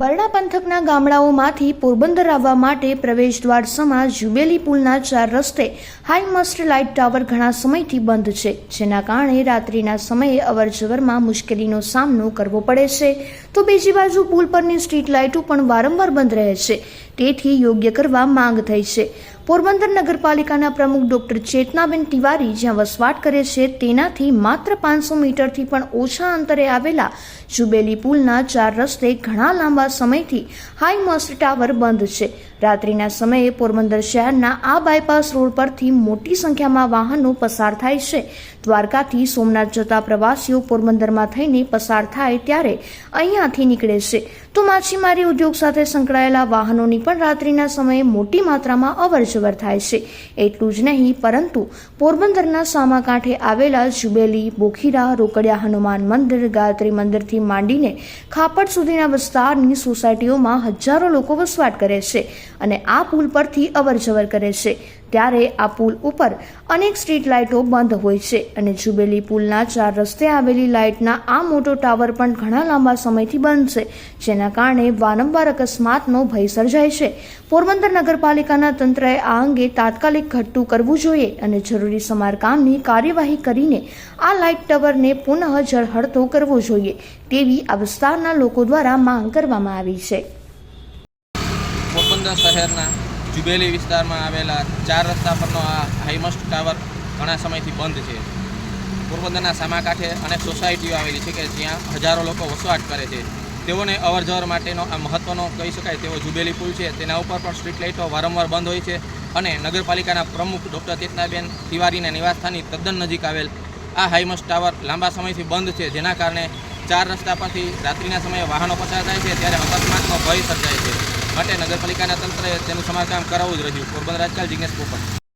બરડા પંથકના ગામડાઓમાંથી પોરબંદર આવવા માટે પ્રવેશ દ્વાર સમા જુબેલી પુલના ચાર રસ્તે હાઈ મસ્ટ લાઇટ ટાવર ઘણા સમયથી બંધ છે, જેના કારણે રાત્રિના સમયે અવરજવરમાં મુશ્કેલીનો સામનો કરવો પડે છે. તો બીજી બાજુ પુલ પરની સ્ટ્રીટ લાઇટો પણ વારંવાર બંધ રહે છે, તેથી યોગ્ય કરવા માંગ થઈ છે. પોરબંદર નગરપાલિકાના પ્રમુખ ડોક્ટર ચેતનાબેન તિવારી જ્યાં વસવાટ કરે છે, તેનાથી માત્ર પાંચસો મીટરથી પણ ઓછા અંતરે આવેલા જુબેલી પુલના ચાર રસ્તે ઘણા લાંબા સમયથી હાઈ મસ્ટ ટાવર બંધ છે. રાત્રિના સમયે પોરબંદર શહેરના આ બાયપાસ રોડ પરથી મોટી સંખ્યામાં વાહનો પસાર થાય છે. દ્વારકાથી સોમનાથ જતા પ્રવાસીઓ પોરબંદરમાં થઈને પસાર થાય ત્યારે અહીંયાથી નીકળે છે. તો માછીમારી ઉદ્યોગ સાથે સંકળાયેલા વાહનોની પણ રાત્રિના સમયે મોટી માત્રામાં અવરજવર થાય છે. એટલું જ નહીં, પરંતુ પોરબંદરના સામાકાંઠે આવેલા જુબેલી બોખીરા, રોકડિયા હનુમાન મંદિર, ગાયત્રી મંદિરથી માંડીને ખાપડ સુધીના વિસ્તારની સોસાયટીઓમાં હજારો લોકો વસવાટ કરે છે અને આ પુલ પરથી અવરજવર કરે છે. ત્યારે આ પુલ ઉપર અનેક સ્ટ્રીટ લાઇટો બંધ હોય છે અને જુબેલી પુલના ચાર રસ્તે આવેલી લાઇટના આ મોટો ટાવર પણ ઘણા લાંબા સમયથી બંધ છે, જેના કારણે વારંવાર અકસ્માતનો ભય સર્જાય છે. પોરબંદર નગરપાલિકાના તંત્રએ આ અંગે તાત્કાલિક ઘટતું કરવું જોઈએ અને જરૂરી સમારકામની કાર્યવાહી કરીને આ લાઇટ ટાવરને પુનઃ જળહળતો કરવો જોઈએ, તેવી આ વિસ્તારના લોકો દ્વારા માંગ કરવામાં આવી છે. પોરબંદર શહેરના જુબેલી વિસ્તારમાં આવેલા ચાર રસ્તા પરનો આ હાઈમસ્ટ ટાવર ઘણા સમયથી બંધ છે. પોરબંદરના સામા કાંઠે અનેક સોસાયટીઓ આવેલી છે કે જ્યાં હજારો લોકો વસવાટ કરે છે. તેઓને અવરજવર માટેનો આ મહત્ત્વનો કહી શકાય તેવો જુબેલી પુલ છે. તેના ઉપર પણ સ્ટ્રીટ લાઇટો વારંવાર બંધ હોય છે અને નગરપાલિકાના પ્રમુખ ડૉક્ટર ચેતનાબેન તિવારીના નિવાસસ્થાનની તદ્દન નજીક આવેલ આ હાઈમસ્ટ ટાવર લાંબા સમયથી બંધ છે. જેના કારણે ચાર રસ્તા પરથી રાત્રિના સમયે વાહનો પસાર થાય છે. ત્યારે અકસ્માતનો ભય સર્જાય છે. માટે નગરપાલિકાના તંત્રએ તેનું સમારકામ કરાવવું જ રહ્યું. પોરબંદર રાજકાલ જિજ્ઞેશ પોપટ.